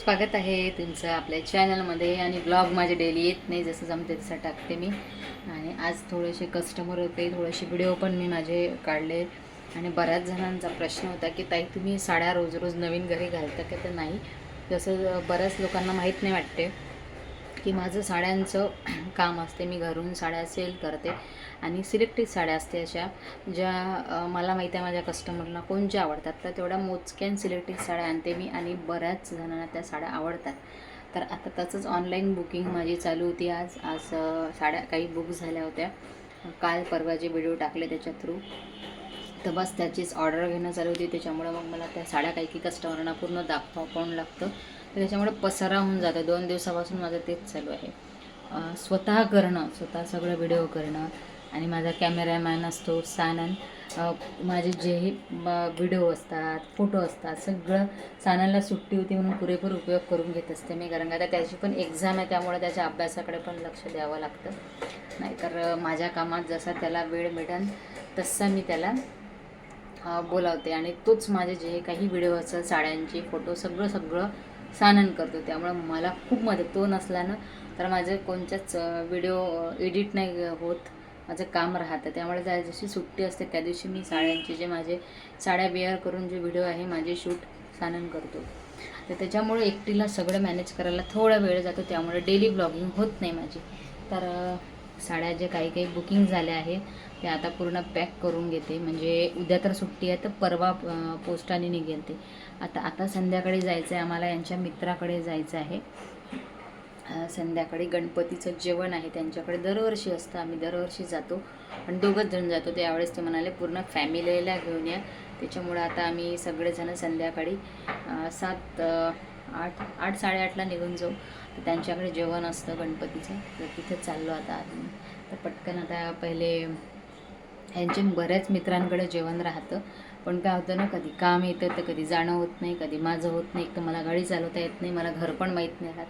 स्वागत आहे तुमचं आपल्या चॅनलमध्ये आणि ब्लॉग माझे डेली येत नाही जसं जमते तसं टाकते मी. आणि आज थोडेसे कस्टमर होते थोडेसे व्हिडिओ पण मी माझे काढले. आणि बऱ्याच जणांचा प्रश्न होता की ताई तुम्ही साड्या रोज रोज नवीन घरी घालता का? तर नाही. तसं बऱ्याच लोकांना माहीत नाही वाटते. की माझं साड्यांचं काम असते. मी घरून साड्या सेल करते आणि सिलेक्टेड साड्या असते अशा ज्या मला माहीत आहे माझ्या कस्टमरला कोणत्या आवडतात. तर तेवढ्या मोजक्या आणि सिलेक्टेड साड्या आणते मी आणि बऱ्याच जणांना त्या साड्या आवडतात. तर आता तसंच ऑनलाईन बुकिंग माझी चालू होती आज. आज साड्या काही बुक झाल्या होत्या. काल परवा जे व्हिडिओ टाकले त्याच्या थ्रू. तर बस त्याचीच ऑर्डर घेणं चालू होती. त्याच्यामुळं मग मला त्या साड्या काही काही कस्टमरना पूर्ण दाखवा कोण लागतं. तर त्याच्यामुळे पसारा होऊन जातं दोन दिवसापासून माझं तेच चालू आहे. स्वतः करणं स्वतः सगळं व्हिडिओ करणं आणि माझा कॅमेरामॅन असतो सानन. माझे जेही व्हिडिओ असतात फोटो असतात सगळं साननला सुट्टी होती म्हणून पुरेपूर उपयोग करून घेत असते मी. कारण का आता त्याची पण एक्झाम आहे त्यामुळे त्याच्या अभ्यासाकडे पण लक्ष द्यावं लागतं. नाहीतर माझ्या कामात जसा त्याला वेळ मिळेल तसा मी त्याला बोलावते. आणि तोच माझे जे काही व्हिडिओ असतात साड्यांचे फोटो सगळं सगळं सानन करतो त्यामुळे मला खूप मदत तो नसल्यानं तर माझं कोणत्याच व्हिडिओ एडिट नाही होत माझं काम राहतं. त्यामुळे ज्या दिवशी सुट्टी असते त्या दिवशी मी साड्यांचे जे माझे साड्या वेअर करून जे व्हिडिओ आहे माझे शूट सानन करतो. तर त्याच्यामुळे एकटीला सगळं मॅनेज करायला थोडा वेळ जातो त्यामुळे डेली ब्लॉगिंग होत नाही माझी. तर साड्या जे काही काही बुकिंग झाल्या आहे ते आता पूर्ण पॅक करून घेते. म्हणजे उद्या तर सुट्टी आहे तर परवा पोस्टाने निघेल ते. आता आता संध्याकाळी जायचं आहे आम्हाला यांच्या मित्राकडे जायचं आहे. संध्याकाळी गणपतीचं जेवण आहे त्यांच्याकडे दरवर्षी असतं आम्ही दरवर्षी जातो. पण दोघंच जण जातो त्यावेळेस ते म्हणाले पूर्ण फॅमिलीला घेऊन या. त्याच्यामुळं आता आम्ही सगळेजण संध्याकाळी सात आठ आठ साडेआठला निघून जाऊ. तर त्यांच्याकडे जेवण असतं गणपतीचं. तर तिथे चाललो आता आम्ही. तर पटकन आता पहिले यांचे बऱ्याच मित्रांकडे जेवण राहतं. पण काय होतं ना कधी काम येतं तर कधी जाणं होत नाही कधी माझं होत नाही एक तर मला गाडी चालवता येत नाही मला घर पण माहीत नाही राहत.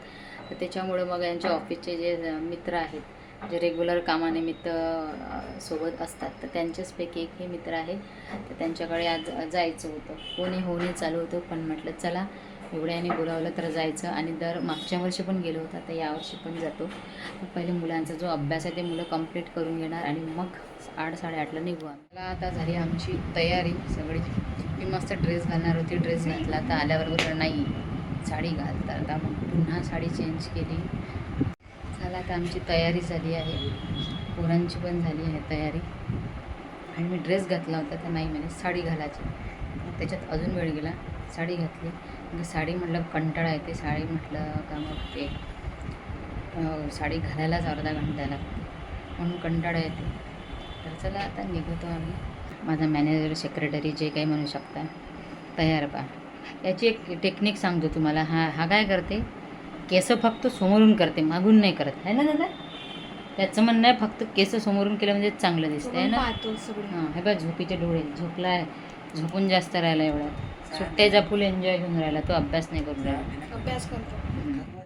तर त्याच्यामुळे मग यांच्या ऑफिसचे जे मित्र आहेत जे रेग्युलर कामानिमित्त सोबत असतात तर त्यांच्याचपैकी एक हे मित्र आहे. तर त्यांच्याकडे आज जायचं होतं. कोणी होणे चालू होतं पण म्हटलं चला एवढ्याने बोलावलं तर जायचं. आणि दर मागच्या वर्षी पण गेलो होतो आता यावर्षी पण जातो. पहिले मुलांचा जो अभ्यास आहे ते मुलं कंप्लीट करून घेणार आणि मग आठ साडेआठला निघू मला आता झाली आमची तयारी सगळी. मी मस्त ड्रेस घालणार होती ड्रेस घातला. आता आल्यावर बोललं नाही साडी घाल. तर आता मग पुन्हा साडी चेंज केली. झालं आता आमची तयारी झाली आहे. पोरांची पण झाली आहे तयारी. आणि मी ड्रेस घातला होता तर नाही म्हणजे साडी घालायची. त्याच्यात अजून वेळ गेला. साडी घातली. म्हणजे साडी म्हटलं कंटाळा येते. साडी म्हटलं का मग ते साडी घालायलाच अर्धा घंटा लागतो म्हणून कंटाळा येते. तर चला आता निघतो आम्ही. माझा मॅनेजर सेक्रेटरी जे काही म्हणू शकता तयार पा याची एक टेक्निक सांगतो तुम्हाला. हा हा काय करते? केस फक्त समोरून करते मागून नाही करत. आहे ना दादा? त्याचं म्हणणं आहे फक्त केस समोरून केलं म्हणजे चांगलं दिसतं आहे ना? हां हे बघ झोपीचे डोळे. झोपलाय झोपून जास्त राहिला एवढा. सुट्ट्याचा फुल एन्जॉय घेऊन राहिला तो अभ्यास नाही करून राहिला. अभ्यास करतो.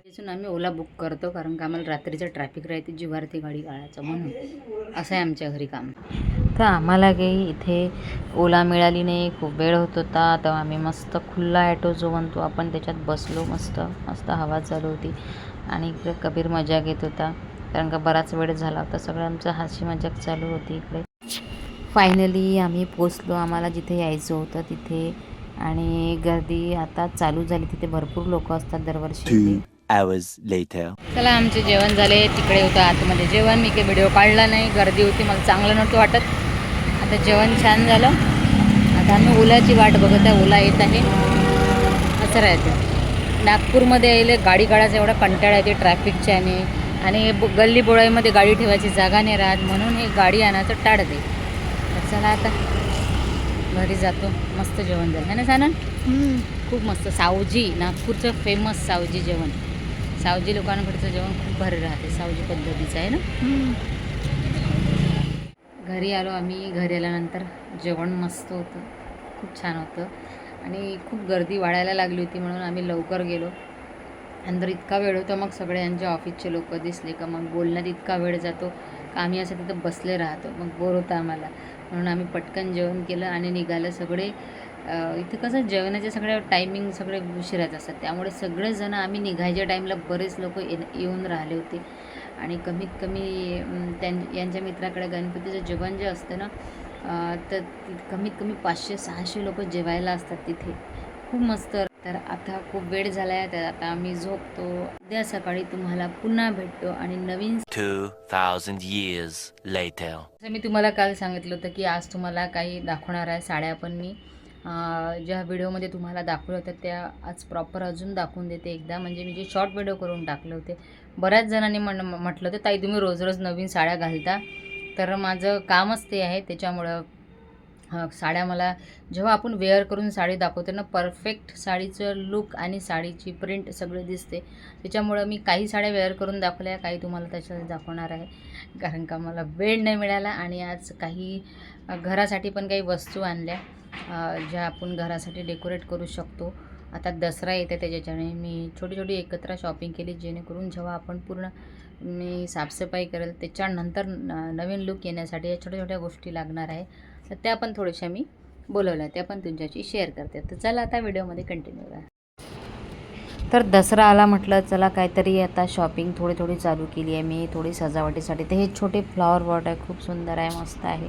तिथून आम्ही ओला बुक करतो कारण का आम्हाला रात्रीचं ट्रॅफिक राहते जीवारती गाडी काढायचं म्हणून. असं आहे आमच्या घरी काम. तर आम्हाला काही इथे ओला मिळाली नाही खूप वेळ होत होता तर आम्ही मस्त खुल्ला ॲटो जो म्हणतो आपण त्याच्यात बसलो मस्त मस्त हवा चालू होती. आणि इकडे कबीर मजा घेत होता कारण का बराच वेळ झाला होता सगळं आमचं हाशी मजाक चालू होती इकडे. फायनली आम्ही पोचलो आम्हाला जिथे यायचं होतं तिथे आणि गर्दी आता चालू झाली. तिथे भरपूर लोक असतात दरवर्षी. Two hours later. चला आमचे जेवण झाले. तिकडे होतं आतमध्ये जेवण. मी काही व्हिडिओ काढला नाही. गर्दी होती. मला चांगलं नव्हतं वाटत. आता जेवण छान झालं. आता आम्ही ओलाची वाट बघत आहे. ओला येत आहे. असं राहतं. नागपूरमध्ये यायला गाडी काढायचा एवढा कंटाळा येते ट्रॅफिकच्या आणि गल्ली बोळाईमध्ये गाडी ठेवायची जागा नाही राहत. म्हणून हे गाडी आणायचं टाळते. चला आता. घरी जातो मस्त जेवण जाईल है ना सानन? खूप मस्त. सावजी नागपूरचं फेमस सावजी जेवण. सावजी लोकांकडचं जेवण खूप भारी राहते सावजी पद्धतीचं आहे ना? घरी आलो आम्ही घरी आल्यानंतर जेवण मस्त होतं खूप छान होतं. आणि खूप गर्दी वाढायला लागली होती म्हणून आम्ही लवकर गेलो. नंतर इतका वेळ होता मग सगळ्यांच्या ऑफिसचे लोक दिसले का मग बोलण्यात इतका वेळ जातो. आम्ही असं तिथं बसले राहतो. मग बोर होतं आम्हाला. म्हणून आम्ही पटकन जेवण केलं आणि निघालं सगळे. इथं कसं जेवणाचे सगळे टायमिंग सगळे उशिराच असतात. त्यामुळे सगळेजण आम्ही निघायच्या टाईमला बरेच लोक येऊन राहिले होते. आणि कमीत कमी त्यां यांच्या मित्राकडे गणपतीचं जेवण जे असतं ना तर कमीत कमी पाचशे सहाशे लोक जेवायला असतात तिथे. खूप मस्त तर आता खूप वेळ झाला आहे तर आता आम्ही झोपतो. उद्या सकाळी तुम्हाला पुन्हा भेटतो आणि नवीन 2,000 years later. जसं मी तुम्हाला काल सांगितलं होतं की आज तुम्हाला काही दाखवणार आहे साड्या पण मी ज्या व्हिडिओमध्ये तुम्हाला दाखवलं होतं त्या आज प्रॉपर अजून दाखवून देते एकदा. म्हणजे मी जे शॉर्ट व्हिडिओ करून टाकले होते बऱ्याच जणांनी म्हण म्हटलं होतं ताई तुम्ही रोज रोज नवीन साड्या घालता. तर माझं कामच ते आहे त्याच्यामुळं साड्या मला जेव्हा आपण वेअर करून साडी दाखवतो ना परफेक्ट साडीचं लुक आणि साडीची प्रिंट सगळं दिसते. त्याच्यामुळं मी काही साड्या वेअर करून दाखवल्या काही तुम्हाला त्याच्यात दाखवणार आहे. कारण का मला वेळ नाही मिळाला आणि आज काही घरासाठी पण काही वस्तू आणल्या ज्या आपण घरासाठी डेकोरेट करू शकतो. आता दसरा येते त्याच्याने मी छोटी छोटी एकत्र शॉपिंग केली जेणेकरून जेव्हा आपण पूर्ण मी साफसफाई करेल त्याच्यानंतर न- नवीन लुक येण्यासाठी या छोट्या छोट्या गोष्टी लागणार आहे. तर त्या पण थोड्याशा मी बोलवल्या त्या पण तुमच्याशी शेअर करते. तर चला आता व्हिडिओमध्ये कंटिन्यू करा तर दसरा आला म्हटलं चला काहीतरी आता शॉपिंग थोडी थोडी चालू केली आहे मी थोडी सजावटीसाठी. तर हे छोटे फ्लॉवर वॉट आहे खूप सुंदर आहे मस्त आहे.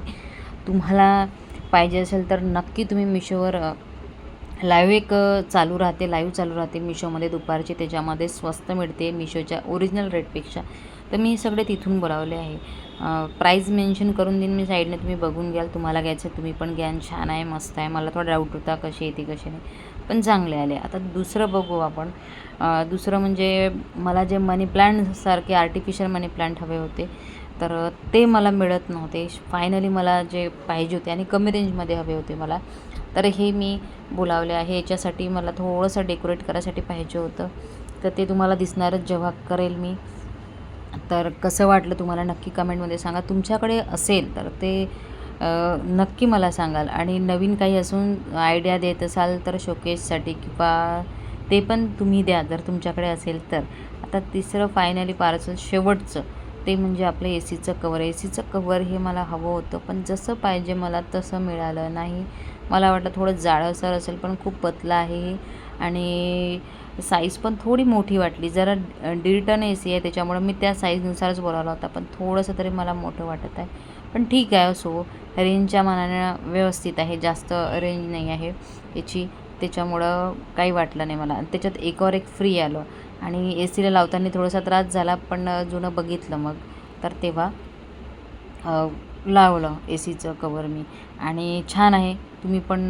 तुम्हाला पाहिजे असेल तर नक्की तुम्ही मिशोवर लाईव्ह एक चालू राहते लाईव्ह चालू राहते मिशोमध्ये. दुपारची त्याच्यामध्ये स्वस्त मिळते मिशोच्या ओरिजिनल रेटपेक्षा तर मी हे सगळे तिथून बोलावले आहे. प्राईज मेन्शन करून देईन मी साईडने तुम्ही बघून घ्याल. तुम्हाला घ्यायचं तुम्ही पण घ्यान छान आहे मस्त आहे. मला थोडा डाऊट होता कशी येते कशी नाही. पण चांगले आले. आता दुसरं बघू आपण. दुसरं म्हणजे मला जे मनी प्लांटसारखे आर्टिफिशियल मनी प्लांट हवे होते तर ते मला मिळत नव्हते. फायनली मला जे पाहिजे होते आणि कमी रेंजमध्ये हवे होते मला तर हे मी बोलावले आहे. याच्यासाठी मला थोडंसं डेकोरेट करायसाठी पाहिजे होतं. तर ते तुम्हाला दिसणारच जेव्हा करेल मी. तर कसं वाटलं तुम्हाला नक्की कमेंटमध्ये सांगा. तुमच्याकडे असेल तर ते नक्की मला सांगाल. आणि नवीन काही असून आयडिया देत असाल तर शोकेससाठी किंवा ते पण तुम्ही द्या. जर तुमच्याकडे असेल तर. आता तिसरं फायनली पार्सल शेवटचं ते म्हणजे आपलं ए सीचं कवर ए सीचं कवर हे मला हवं होतं पण जसं पाहिजे मला तसं मिळालं नाही. मला वाटलं थोडं जाडसर असेल पण खूप पतलं आहे आणि साईज पण थोडी मोठी वाटली. जरा दीड टन ए सी आहे त्याच्यामुळं मी त्या साईजनुसारच बोलावला होता. पण थोडंसं तरी मला मोठं वाटत आहे. पण ठीक आहे असो रेंजच्या मानाने व्यवस्थित आहे. जास्त रेंज नाही आहे याची. त्याच्यामुळं काही वाटलं नाही मला. आणि त्याच्यात एकावर एक फ्री आलं. आणि ए सीला लावताना थोडासा त्रास झाला पण जुनं बघितलं मग. तर तेव्हा लावलं ए सीचं कवर मी. आणि छान आहे. तुम्ही पण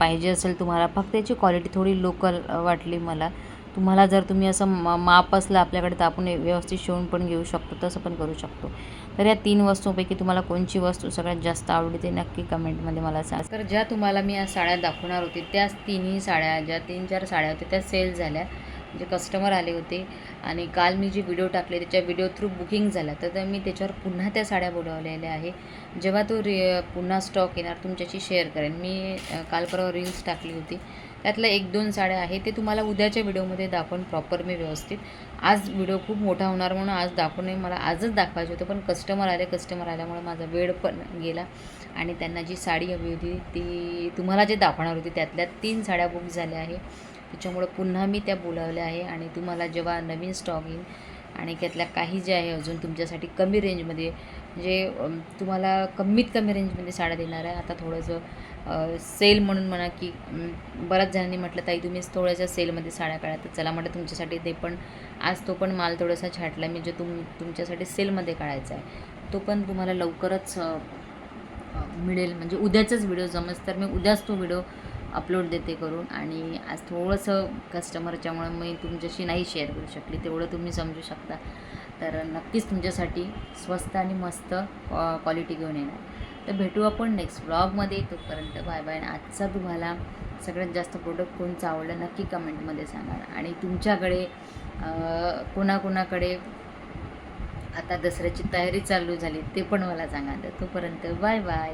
पाहिजे असेल तुम्हाला. फक्त याची क्वालिटी थोडी लोकल वाटली मला. तुम्हाला जर तुम्ही असं म माप असलं आपल्याकडे तर आपण व्यवस्थित शिवून पण घेऊ शकतो तसं पण करू शकतो. तर या तीन वस्तूंपैकी तुम्हाला कोणची वस्तू सगळ्यात जास्त आवडली ते नक्की कमेंटमध्ये मला सांग. तर ज्या तुम्हाला मी या साड्या दाखवणार होती त्याच तिन्ही साड्या ज्या तीन चार साड्या होत्या त्या सेल झाल्या. जे कस्टमर आले होते आणि काल मी जे व्हिडिओ टाकले त्याच्या व्हिडिओ थ्रू बुकिंग झाला तर तर मी त्याच्यावर पुन्हा त्या साड्या बोलावलेल्या आहे. जेव्हा तो रि पुन्हा स्टॉक येणार तुमच्याशी शेअर करेन. मी काल परवा रील्स टाकली होती. त्यातल्या एक दोन साड्या आहे ते तुम्हाला उद्याच्या व्हिडिओमध्ये दाखवून प्रॉपर मी व्यवस्थित. आज व्हिडिओ खूप मोठा होणार म्हणून आज दाखवणे मला आजच दाखवायचे होतं पण कस्टमर आले कस्टमर आल्यामुळे माझा वेळ पण गेला. आणि त्यांना जी साडी हवी होती ती तुम्हाला जे दाखवणार होती त्यातल्या तीन साड्या बुक झाल्या आहे. त्याच्यामुळं पुन्हा मी त्या बोलावल्या आहे आणि तुम्हाला जेव्हा नवीन स्टॉक येईल आणि त्यातल्या काही जे आहे अजून तुमच्यासाठी कमी रेंजमध्ये म्हणजे तुम्हाला कमीत कमी रेंजमध्ये साड्या देणार आहे. आता थोडंसं सेल म्हणून म्हणा की बऱ्याच जणांनी म्हटलं ताई तुम्ही थोड्याशा सेलमध्ये साड्या काढा. तर चला म्हटलं तुमच्यासाठी ते पण आज तो पण माल थोडासा छाटला मी जो तुम तुमच्यासाठी सेलमध्ये काढायचा आहे. तो पण तुम्हाला लवकरच मिळेल. म्हणजे उद्याचाच व्हिडिओ जमस तर मी उद्याच तो व्हिडिओ अपलोड देते करून आणि आज थोडंसं कस्टमरच्यामुळे मी तुमच्याशी नाही शेअर करू शकली तेवढं तुम्ही समजू शकता. तर नक्कीच तुमच्यासाठी स्वस्त आणि मस्त क्वालिटी घेऊन येणार. तर भेटू आपण नेक्स्ट ब्लॉगमध्ये तोपर्यंत बाय बाय आणि आजचा तुम्हाला सगळ्यात जास्त प्रोडक्ट कोणचं आवडलं नक्की कमेंटमध्ये सांगा. आणि तुमच्याकडे कोणाकोणाकडे आता दसऱ्याची तयारी चालू झाली ते पण मला सांगा. तर तोपर्यंत बाय बाय